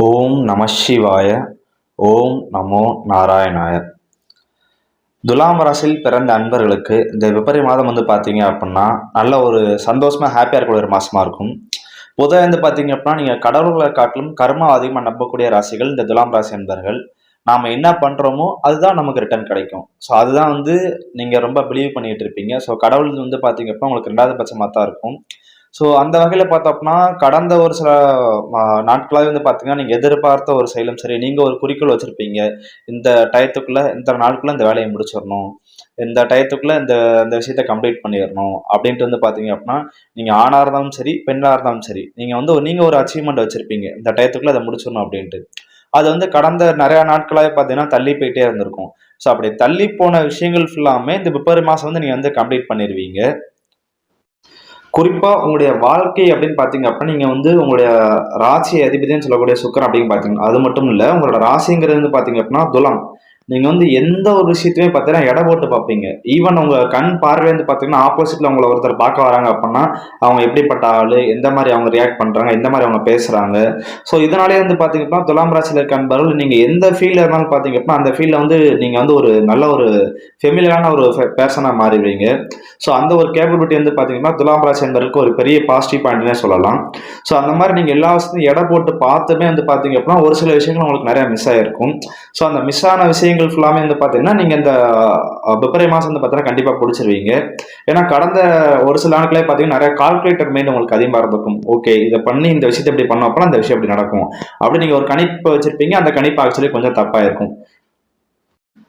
ஓம் நம சிவாய ஓம் நமோ நாராயணாய. துலாம் ராசியில் பிறந்த அன்பர்களுக்கு இந்த பிப்ரவரி மாதம் வந்து பார்த்தீங்க அப்படின்னா நல்ல ஒரு சந்தோஷமாக ஹாப்பியாக இருக்கக்கூடிய ஒரு மாதமாக இருக்கும். பொதுவாக வந்து பார்த்தீங்க அப்படின்னா நீங்கள் கடவுள்களை காட்டிலும் கர்மா அதிகமாக நம்பக்கூடிய ராசிகள் இந்த துலாம் ராசி அன்பர்கள். நாம் என்ன பண்ணுறோமோ அதுதான் நமக்கு ரிட்டர்ன் கிடைக்கும். ஸோ அதுதான் வந்து நீங்கள் ரொம்ப பிலீவ் பண்ணிகிட்டு இருப்பீங்க. ஸோ கடவுள் வந்து பார்த்தீங்க அப்படின்னா உங்களுக்கு ரெண்டாவது பட்சமாக தான் இருக்கும். ஸோ அந்த வகையில் பார்த்தோம்னா கடந்த ஒரு சில நாட்களாகவே வந்து பார்த்தீங்கன்னா நீங்கள் எதிர்பார்த்த ஒரு செயலும் சரி நீங்கள் ஒரு குறிக்கோள் வச்சுருப்பீங்க. இந்த டயத்துக்குள்ளே இந்த நாளுக்குள்ளே இந்த வேலையை முடிச்சிடணும். இந்த டயத்துக்குள்ளே இந்த இந்த விஷயத்த கம்ப்ளீட் பண்ணிடணும். அப்படின்ட்டு வந்து பார்த்தீங்க அப்படின்னா நீங்கள் ஆணாக இருந்தாலும் சரி பெண்ணாக இருந்தாலும் சரி நீங்கள் வந்து நீங்கள் ஒரு அச்சீவ்மெண்ட் வச்சுருப்பீங்க. இந்த டயத்துக்குள்ளே அதை முடிச்சிடணும் அப்படின்ட்டு. அது வந்து கடந்த நிறையா நாட்களாகவே பார்த்தீங்கன்னா தள்ளி போயிட்டே இருந்திருக்கும். ஸோ அப்படி தள்ளி போன விஷயங்கள் ஃபுல்லாமே இந்த பிப்ரவரி மாதம் வந்து நீங்கள் வந்து கம்ப்ளீட் பண்ணிடுவீங்க குறிப்பாக உங்களுடைய வாழ்க்கை அப்படின்னு பார்த்தீங்க அப்படின்னா நீங்கள் வந்து உங்களுடைய ராசி அதிபதினு சொல்லக்கூடிய சுக்கரன் அப்படின்னு பார்த்தீங்கன்னா அது மட்டும் இல்லை உங்களோட ராசிங்கிறது வந்து பார்த்தீங்க அப்படின்னா துலாம். நீங்கள் வந்து எந்த ஒரு விஷயத்தையுமே பார்த்தீங்கன்னா எடை போட்டு பார்ப்பீங்க ஈவன் உங்கள் கண் பார்வை வந்து பார்த்தீங்கன்னா ஆப்போசிட்டில் உங்களை ஒருத்தர் பார்க்க வராங்க அப்படின்னா அவங்க எப்படிப்பட்ட ஆள் எந்த மாதிரி அவங்க ரியாக்ட் பண்ணுறாங்க எந்த மாதிரி அவங்க பேசுகிறாங்க ஸோ இதனாலே வந்து பார்த்தீங்கன்னா துலாம் ராசியில் இருக்க அன்பர்கள் நீங்கள் எந்த ஃபீல்டில் இருந்தாலும் பார்த்தீங்க அப்படின்னா அந்த ஃபீல்டில் வந்து நீங்கள் வந்து ஒரு நல்ல ஒரு ஃபெமிலியான ஒரு பேர்சனாக மாறிடுவீங்க. ஸோ அந்த ஒரு கேப்பபிலிட்டி வந்து பார்த்தீங்கன்னா துலாம் ராசி என்பதற்கு ஒரு பெரிய பாசிட்டிவ் பாயிண்ட்னே சொல்லலாம். ஸோ அந்த மாதிரி நீங்கள் எல்லா விஷயத்தையும் எடை போட்டு பார்த்துமே வந்து பார்த்தீங்க அப்படின்னா ஒரு சில விஷயங்கள் உங்களுக்கு நிறைய மிஸ் ஆகிருக்கும் ஸோ அந்த மிஸ் ஆன விஷயம் விஷயங்கள் ஃபுல்லாமே வந்து பார்த்தீங்கன்னா நீங்கள் இந்த பிப்ரவரி மாதம் வந்து பார்த்தீங்கன்னா கண்டிப்பாக பிடிச்சிருவீங்க. ஏன்னா கடந்த ஒரு சில நாட்களே பார்த்தீங்கன்னா நிறைய கால்குலேட்டர் மைண்ட் உங்களுக்கு அதிகமாக இருந்திருக்கும். ஓகே இதை பண்ணி இந்த விஷயத்தை இப்படி பண்ண அப்போ அந்த விஷயம் இப்படி நடக்கும். அப்படி நீங்கள் ஒரு கணிப்பு வச்சிருப்பீங்க அந்த கணிப்பு ஆக்சுவலி கொஞ்சம் தப்பாக இருக்கும்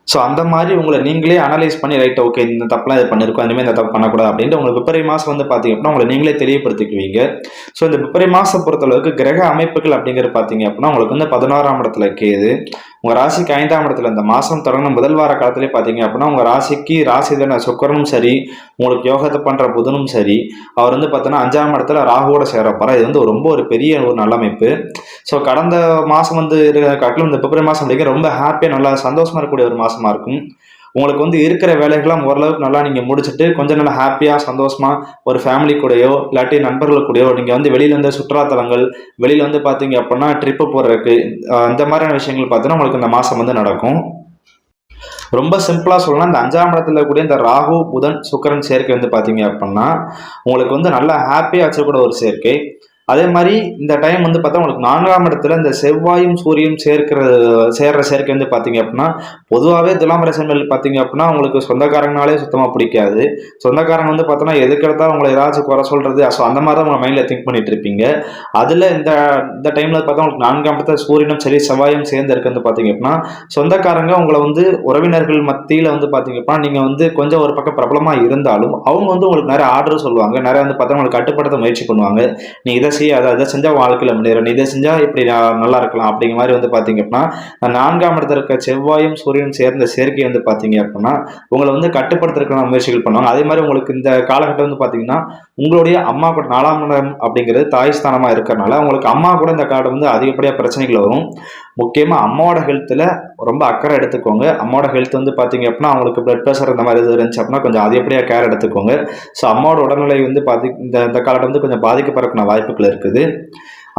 ஸோ அந்த மாதிரி உங்களை நீங்களே அனலைஸ் பண்ணி ரைட் ஓகே இந்த தப்புலாம் இது பண்ணிருக்கோம் இனிமேல் இந்த தப்பு பண்ணக்கூடாது அப்படின்ட்டு உங்களுக்கு பிப்ரவரி மாதம் வந்து பார்த்தீங்க அப்படின்னா உங்களை நீங்களே தெரியப்படுத்திக்குவீங்க ஸோ இந்த பிப்ரவரி மாதம் பொறுத்தளவுக்கு கிரக அமைப்புகள் அப்படிங்கிறது பார்த்தீங்க அப்படின்னா உங்களுக்கு வந்து பதினாறாம் இடத்துல கேது உங்கள் ராசிக்கு ஐந்தாம் இடத்துல இந்த மாதம் தொடங்கின முதல் வார காலத்திலே பார்த்தீங்க அப்படின்னா உங்கள் ராசிக்கு ராசி தானே சுக்கரனும் சரி உங்களுக்கு யோகத்தை பண்ணுற புதனும் சரி அவர் வந்து பார்த்தோன்னா அஞ்சாம் இடத்துல ராகுவோட சேரப்போற இது வந்து ரொம்ப ஒரு பெரிய ஒரு நல்ல அமைப்பு. ஸோ கடந்த மாதம் வந்து காட்டிலும் இந்த பிப்ரவரி மாதம் அப்படிங்கிற ரொம்ப ஹாப்பியாக நல்லா சந்தோஷமாக இருக்கக்கூடிய ஒரு மாதமாக இருக்கும். உங்களுக்கு வந்து இருக்கிற வேலைகள்லாம் ஓரளவுக்கு நல்லா நீங்கள் முடிச்சுட்டு கொஞ்சம் நல்லா ஹாப்பியாக சந்தோஷமாக ஒரு ஃபேமிலி கூடயோ இல்லாட்டி நண்பர்கள் கூடயோ நீங்கள் வந்து வெளியில் வந்து சுற்றுலாத்தலங்கள் வெளியில் வந்து பார்த்தீங்க அப்படின்னா ட்ரிப்பு போகிறதுக்கு இந்த மாதிரியான விஷயங்கள் பார்த்தீங்கன்னா உங்களுக்கு இந்த மாதம் வந்து நடக்கும். ரொம்ப சிம்பிளாக சொல்லலாம் இந்த அஞ்சாம் இடத்துல கூடிய இந்த ராகு புதன் சுக்கரன் சேர்க்கை வந்து பார்த்தீங்க அப்படின்னா உங்களுக்கு வந்து நல்லா ஹாப்பியாக வச்சக்கூடிய ஒரு சேர்க்கை. அதே மாதிரி இந்த டைம் வந்து பார்த்தா உங்களுக்கு நான்காம் இடத்துல இந்த செவ்வாயும் சூரியனும் சேர்க்கிற சேர்ற சேர்க்கை வந்து பார்த்தீங்க அப்படின்னா பொதுவாகவே துலாம் ரசங்கள் பார்த்தீங்க அப்படின்னா உங்களுக்கு சொந்தக்காரங்கனாலே சுத்தமாக பிடிக்காது. சொந்தக்காரங்க வந்து பார்த்தோன்னா எதுக்கு எடுத்தாலும் உங்களை ஏதாச்சும் குறை சொல்கிறது ஸோ அந்த மாதிரி தான் உங்களை மைண்டில் திங்க் பண்ணிட்டு இருப்பீங்க. அதில் இந்த இந்த டைமில் பார்த்தா உங்களுக்கு நான்காம் இடத்துல சூரியனும் சரி செவ்வாயும் சேர்ந்து இருக்கிறது பார்த்தீங்க அப்படின்னா சொந்தக்காரங்க உங்களை வந்து உறவினர்கள் மத்தியில் வந்து பார்த்தீங்க அப்படின்னா நீங்கள் வந்து கொஞ்சம் ஒரு பக்கம் பிரபலமாக இருந்தாலும் அவங்க வந்து உங்களுக்கு நிறைய ஆர்டர் சொல்லுவாங்க. நிறைய வந்து பார்த்தா உங்களுக்கு கட்டுப்படுத்த முயற்சி பண்ணுவாங்க. நீ இதை செய் அதை அதை செஞ்சால் வாழ்க்கையில் முன்னேறணும் இதை செஞ்சால் இப்படி நல்லா இருக்கலாம் அப்படிங்கிற மாதிரி வந்து பார்த்தீங்க அப்படின்னா நான்காம் இடத்துல இருக்க செவ்வாயும் சூரியனும் சேர்ந்த சேர்க்கை வந்து பார்த்தீங்க அப்படின்னா உங்களை வந்து கட்டுப்படுத்துறதுக்கான முயற்சிகள் பண்ணுவாங்க. அதே மாதிரி உங்களுக்கு இந்த காலகட்டம் வந்து பார்த்தீங்கன்னா உங்களுடைய அம்மா கூட நாலாம் இடம் அப்படிங்கிறது தாய் ஸ்தானமாக இருக்கிறனால உங்களுக்கு அம்மா கூட இந்த கார்டு வந்து அதிகப்படியாக பிரச்சனைகள் வரும். முக்கியமாக அம்மாவோட ஹெல்த்தில் ரொம்ப அக்கறை எடுத்துக்கோங்க. அம்மாவோட ஹெல்த் வந்து பார்த்தீங்க அப்படின்னா அவங்களுக்கு பிளட் ப்ரெஷர் இந்த மாதிரி இது இருந்துச்சு அப்படின்னா கொஞ்சம் அதிகப்படியாக கேர் எடுத்துக்கோங்க. ஸோ அம்மாவோட உடல்நிலை வந்து பாதி இந்த இந்த காலகட்டம் வந்து கொஞ்சம் பாதிக்கப்படக்கூடிய வாய்ப்புகள் இருக்குது.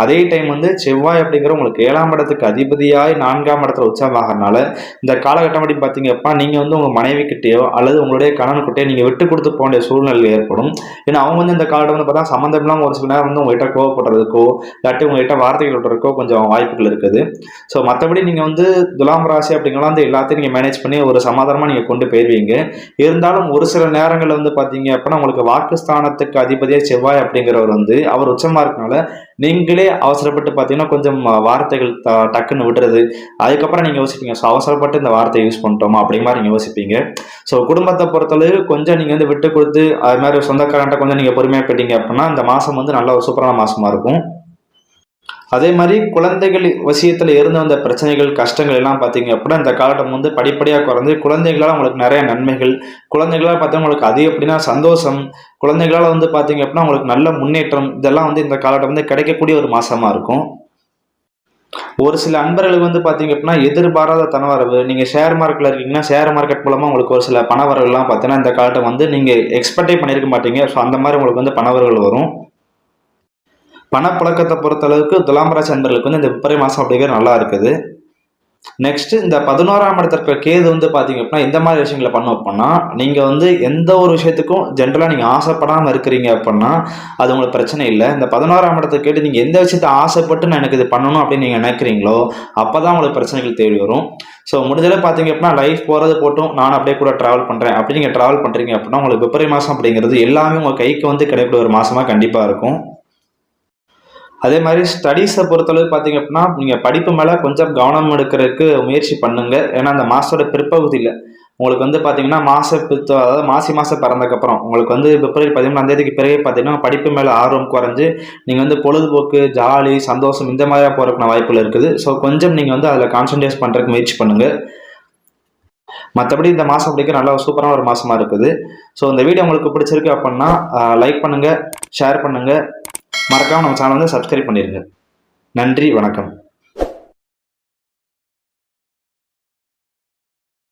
அதே டைம் வந்து செவ்வாய் அப்படிங்கிற உங்களுக்கு ஏழாம் இடத்துக்கு அதிபதியாய் நான்காம் இடத்துல உச்சமாகறனால இந்த காலகட்டம் அப்படி பார்த்தீங்கப்பா நீங்கள் வந்து உங்கள் மனைவி கிட்டேயோ அல்லது உங்களுடைய கணவன்கிட்டயோ நீங்கள் விட்டு கொடுத்து போன சூழ்நிலை ஏற்படும். ஏன்னா அவங்க வந்து இந்த காலகட்டம் வந்து பார்த்தா சம்மந்தம் இல்லாமல் ஒரு சில நேரம் வந்து உங்கள்கிட்ட கோவப்படுறதுக்கோ இல்லாட்டி உங்கள்கிட்ட வார்த்தைகள் விடுறதுக்கோ கொஞ்சம் வாய்ப்புகள் இருக்குது. ஸோ மற்றபடி நீங்கள் வந்து துலாம் ராசி அப்படிங்கலாம் வந்து எல்லாத்தையும் நீங்கள் மேனேஜ் பண்ணி ஒரு சமாதானமாக நீங்கள் கொண்டு போயிருவீங்க. இருந்தாலும் ஒரு சில நேரங்களில் வந்து பார்த்தீங்க அப்படின்னா உங்களுக்கு வாக்குஸ்தானத்துக்கு அதிபதியாக செவ்வாய் அப்படிங்கிறவர் வந்து அவர் உச்சமாக இருக்கனால நீங்களே அவசரப்பட்டு பார்த்தீங்கன்னா கொஞ்சம் வார்த்தைகள் த டக்குன்னு விடுறது. அதுக்கப்புறம் நீங்கள் யோசிப்பீங்க ஸோ அவசரப்பட்டு இந்த வார்த்தையை யூஸ் பண்ணிட்டோமா? அப்படிங்க மாதிரி நீங்கள் யோசிப்பீங்க. ஸோ குடும்பத்தை பொறுத்தளவு கொஞ்சம் நீங்கள் வந்து விட்டு கொடுத்து அது மாதிரி சொந்தக்காரன்ட்ட கொஞ்சம் நீங்கள் பொறுமையாக போயிட்டீங்க அப்படின்னா இந்த மாதம் வந்து நல்ல ஒரு சூப்பரான மாதமாக இருக்கும். அதே மாதிரி குழந்தைகள் விஷயத்தில் இருந்து வந்த பிரச்சனைகள் கஷ்டங்கள் எல்லாம் பார்த்தீங்க அப்படின்னா இந்த காலகட்டம் வந்து படிப்படியாக குறைந்து குழந்தைகளால் உங்களுக்கு நிறைய நன்மைகள் குழந்தைகளால் பார்த்தா உங்களுக்கு அது எப்படின்னா சந்தோஷம் குழந்தைகளால் வந்து பார்த்தீங்க அப்படின்னா உங்களுக்கு நல்ல முன்னேற்றம் இதெல்லாம் வந்து இந்த காலகட்டம் வந்து கிடைக்கக்கூடிய ஒரு மாசமாக இருக்கும். ஒரு சில அன்பர்களுக்கு வந்து பார்த்தீங்க அப்படின்னா எதிர்பாராத தனவரவு நீங்கள் ஷேர் மார்க்கெட்டில் இருக்கீங்கன்னா ஷேர் மார்க்கெட் மூலமாக உங்களுக்கு ஒரு சில பணவரவுகள்லாம் பார்த்தீங்கன்னா இந்த காலட்டம் வந்து நீங்கள் எக்ஸ்பெக்டே பண்ணியிருக்க மாட்டீங்க. ஸோ அந்த மாதிரி உங்களுக்கு வந்து பணவரவுகள் வரும். பணப்பழக்கத்தை பொறுத்தளவுக்கு துலாம் ராசி அன்பர்களுக்கு வந்து இந்த பிப்ரவரி மாதம் அப்படிங்கிற நல்லா இருக்குது. நெக்ஸ்ட் இந்த பதினோராம் இடத்துல இருக்கிற கேது வந்து பார்த்தீங்க அப்படின்னா எந்த மாதிரி விஷயங்களை பண்ணும் அப்படின்னா நீங்கள் வந்து எந்த ஒரு விஷயத்துக்கும் ஜென்ரலாக நீங்கள் ஆசைப்படாமல் இருக்கிறீங்க அப்படின்னா அது உங்களுக்கு பிரச்சனை இல்லை. இந்த பதினோராம் இடத்தை கேட்டு நீங்கள் எந்த விஷயத்த ஆசைப்பட்டு நான் எனக்கு இது பண்ணணும் அப்படின்னு நீங்கள் நினைக்கிறீங்களோ அப்போ தான் உங்களுக்கு பிரச்சனைகள் தேடி வரும். ஸோ முடிஞ்சளவு பார்த்தீங்க அப்படின்னா லைஃப் போகிறது போட்டும் நான் அப்படியே கூட ட்ராவல் பண்ணுறேன் அப்படி நீங்கள் ட்ராவல் பண்ணுறீங்க அப்படின்னா உங்களுக்கு பிப்ரவரி மாதம் அப்படிங்கிறது எல்லாமே உங்கள் கைக்கு வந்து கிடைக்கிற ஒரு மாதமாக கண்டிப்பாக இருக்கும். அதே மாதிரி ஸ்டடீஸை பொறுத்தளவு பார்த்தீங்க அப்படின்னா நீங்கள் படிப்பு மேலே கொஞ்சம் கவனம் எடுக்கிறதுக்கு முயற்சி பண்ணுங்க. ஏன்னா அந்த மாதத்தோட பிற்பகுதியில் உங்களுக்கு வந்து பார்த்தீங்கன்னா மாச பித்த அதாவது மாசி மாதம் பிறந்தக்கப்புறம் உங்களுக்கு வந்து பிப்ரவரி பதிமூணாம் தேதிக்கு பிறகு பார்த்தீங்கன்னா படிப்பு மேலே ஆர்வம் குறைஞ்சு நீங்கள் வந்து பொழுதுபோக்கு ஜாலி சந்தோஷம் இந்த மாதிரியாக போகிறதுக்கான வாய்ப்புகள் இருக்குது. ஸோ கொஞ்சம் நீங்கள் வந்து அதில் கான்சன்ட்ரேட் பண்ணுறதுக்கு முயற்சி பண்ணுங்கள் மற்றபடி இந்த மாதம் அப்படிங்கிற நல்லா சூப்பரான ஒரு மாதமாக இருக்குது. ஸோ இந்த வீடியோ உங்களுக்கு பிடிச்சிருக்கு அப்படின்னா லைக் பண்ணுங்கள் ஷேர் பண்ணுங்கள் மறக்காமல் நம்ம சேனல் வந்து சப்ஸ்கிரைப் பண்ணிடுங்க நன்றி வணக்கம்.